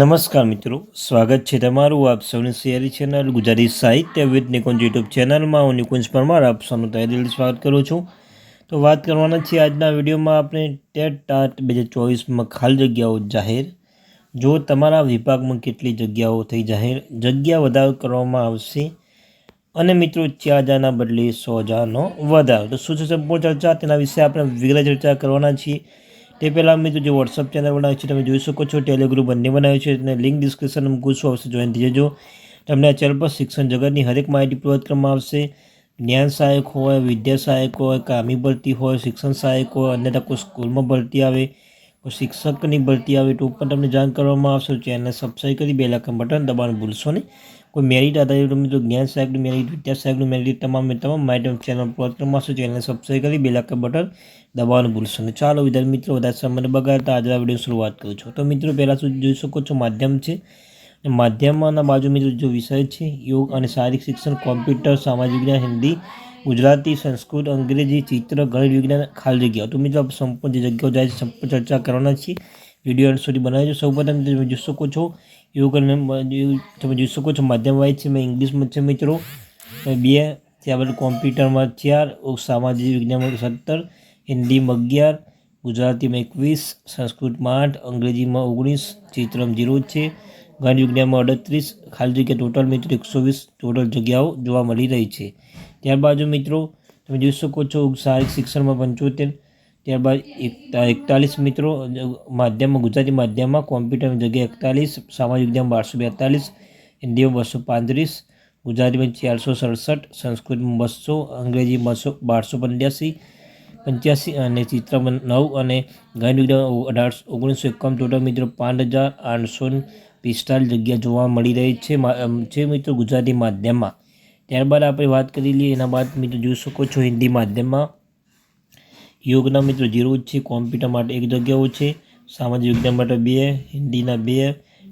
નમસ્કાર મિત્રો, સ્વાગત છે તમારું આપ સૌની સિયારી ચેનલ ગુજરાતી સાહિત્ય વિદ નિકુંજ યુટ્યુબ ચેનલમાં. હું નિકુંજ પરમાર, આપ સૌનું તહેદિલ સ્વાગત કરું છું. તો વાત કરવાના છીએ આજના વિડીયોમાં આપણે ટેટ ટાટ બે હજાર ચોવીસમાં ખાલી જગ્યાઓ જાહેર. જો તમારા વિભાગમાં કેટલી જગ્યાઓ થઈ જાહેર, જગ્યા વધારો કરવામાં આવશે. અને મિત્રો ચાર હજારના બદલે સો હજારનો વધારો. તો શું છે સંપૂર્ણ ચર્ચા? તેના વિશે આપણે વિગ્રહ ચર્ચા કરવાના છીએ. તે પહેલાં અમે જે વોટ્સઅપ ચેનલ બનાવી છે, તમે જોઈ શકો છો. ટેલિગ્રુપ બંને બનાવ્યું છે અને લિંક ડિસ્ક્રિપ્શન મૂકું છું. આવશે જોઈન થઈ જજો. તમને આ ચેનલ પર શિક્ષણ જગતની હરેક માહિતી પ્રોવાઈડ કરવામાં આવશે. જ્ઞાન સહાયક હોય, વિદ્યા સહાયક હોય, કામી ભરતી હોય, શિક્ષણ સહાયક હોય અન્યતા કોઈ સ્કૂલમાં ભરતી આવે શિક્ષકની ભરતી આવે તો પણ તમને જાણ કરવામાં આવશે. ચેનલને સબસ્ક્રાઈબ કરી બે લાખ બટન દબાણ ભૂલશો નહીં. કોઈ મેરિટ આધારિત મિત્રો જ્ઞાન સહાયકનું મેરિટ વિદ્યા સાહેબનું મેરિટ તમામ તમામ માધ્યમ ચેનલ કરવામાં આવશે, ચેનલને સબસ્ક્રાઈબ કરી બે લાખ બટન દબાવવાનું ભૂલશો નહીં. ચાલો વિદ્યાર્થી મિત્રો, વધારે સમય બગાડતા આજે આ વીડિયો શરૂઆત કરું છું. તો મિત્રો, પહેલાં સુધી જોઈ શકો છો માધ્યમ છે. માધ્યમમાંના બાજુ મિત્રો, જો વિષય છે, યોગ અને શારીરિક શિક્ષણ, કોમ્પ્યુટર, સામાજિક વિજ્ઞાન હિન્દી ગુજરાતી સંસ્કૃત, અંગ્રેજી, ચિત્ર, ગણિત, વિજ્ઞાન ખાલી જગ્યાઓ તો મિત્રો સંપૂર્ણ જે જગ્યાઓ જાય છે, સંપૂર્ણ ચર્ચા કરવાના છીએ. વીડિયો અંત સુધી બનાવી સૌ પ્રથમ તમે જોઈ શકો છો યોગ અને તમે જોઈ શકો છો, માધ્યમ વાય છે, મેં ઇંગ્લિશમાં છે, મિત્રો. બે ત્યારબાદ કોમ્પ્યુટરમાં ચાર સામાજિક વિજ્ઞાનમાં સત્તર હિન્દીમાં અગિયાર, ગુજરાતીમાં એકવીસ, સંસ્કૃતમાં આઠ, અંગ્રેજીમાં ઓગણીસ, ચિત્રમ જીરો છે, ગણિત વિજ્ઞાનમાં અડત્રીસ, ખાલી જગ્યા ટોટલ મિત્રો, એકસો વીસ ટોટલ જગ્યાઓ જોવા મળી રહી છે. ત્યારબાદ મિત્રો, તમે જોઈ શકો છો શારીરિક શિક્ષણમાં પંચોતેર, ત્યારબાદ એકતાલીસ મિત્રો માધ્યમમાં ગુજરાતી માધ્યમમાં કોમ્પ્યુટરની જગ્યાએ એકતાલીસ, સામાજિક વિજ્ઞાન બારસો બેતાલીસ હિન્દીમાં બસો પાંત્રીસ, ગુજરાતીમાં ચારસો સડસઠ, સંસ્કૃતમાં બસો અંગ્રેજી બસો, બારસો પંચ્યાસી પંચ્યાસી અને ચિત્રમાં નવ અને ગણિત વિજ્ઞાન અઢારસો, ઓગણીસો એકાવન ટોટલ મિત્રો પાંચ હજાર આઠસો પિસ્તાલીસ જગ્યા જોવા મળી રહી છે મિત્રો ગુજરાતી માધ્યમમાં. ત્યારબાદ આપણે વાત કરી લઈએ, એના બાદ મિત્રો જોઈ શકો છો હિન્દી માધ્યમમાં. યોગના મિત્રો જીરો છે, કોમ્પ્યુટર માટે એક જગ્યાઓ છે, સામાજિક વિજ્ઞાન માટે બે, હિન્દીના બે,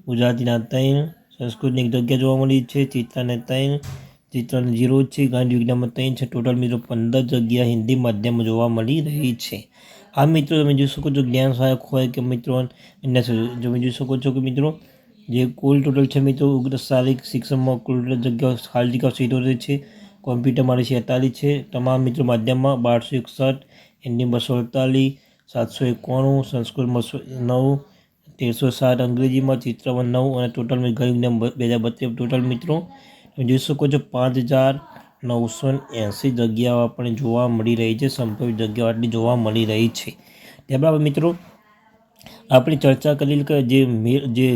ગુજરાતીના ત્રણ, સંસ્કૃતની એક જગ્યા જોવા મળી છે, ચિત્રને ત્રણ, ચિત્રને જીરો છે, ગાંધી વિજ્ઞાનમાં ત્રણ છે, ટોટલ મિત્રો પંદર જગ્યા હિન્દી માધ્યમમાં જોવા મળી રહી છે. આ મિત્રો તમે જોઈ શકો છો, જ્ઞાન સહાયક હોય કે મિત્રો તમે જોઈ શકો છો કે મિત્રો જે કુલ ટોટલ છે મિત્રો શારીરિક શિક્ષણમાં કુલ ટોટલ જગ્યાઓ ખાલી જગ્યાઓ સિત્તોતેર છે. કોમ્પ્યુટર માટે છેતાલીસ છે. તમામ મિત્રો માધ્યમમાં બારસો એકસઠ હિન્દી બસો અડતાલીસ, સાતસો એકાણું, સંસ્કૃત બસો નવ, તેરસો સાત, અંગ્રેજીમાં ચિત્રવન નવ અને ટોટલ ગણિત બે હજાર બત્રીસ ટોટલ મિત્રો. તમે જોઈ શકો છો પાંચ હજાર નવસો એંસી જગ્યાઓ આપણને જોવા મળી રહી છે. સંભવિત જગ્યાઓ આટલી જોવા મળી રહી છે. ત્યારબાદ મિત્રો, આપણે ચર્ચા કરી કે જે જે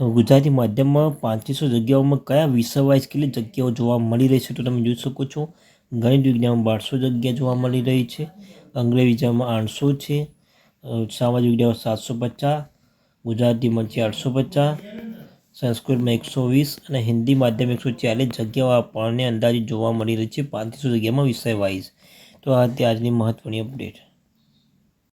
ગુજરાતી માધ્યમમાં પાંત્રીસો જગ્યાઓમાં કયા વિષય વાઇઝ કેટલી જગ્યાઓ જોવા મળી રહી છે તો તમે જોઈ શકો છો. ગણિત વિજ્ઞાનમાં બારસો જગ્યા જોવા મળી રહી છે. અંગ્રેજી વિજ્ઞાનમાં આઠસો છે. સામાજિક વિજ્ઞાનમાં સાતસો પચાસ. ગુજરાતીમાં ચારસો પચાસ. સંસ્કૃતમાં એકસો વીસ અને હિન્દી માધ્યમ એકસો ચાલીસ જગ્યાઓ આપણને અંદાજે જોવા મળી રહી છે પાંત્રીસો જગ્યામાં વિષય વાઇઝ તો આ તે આજની મહત્ત્વની અપડેટ.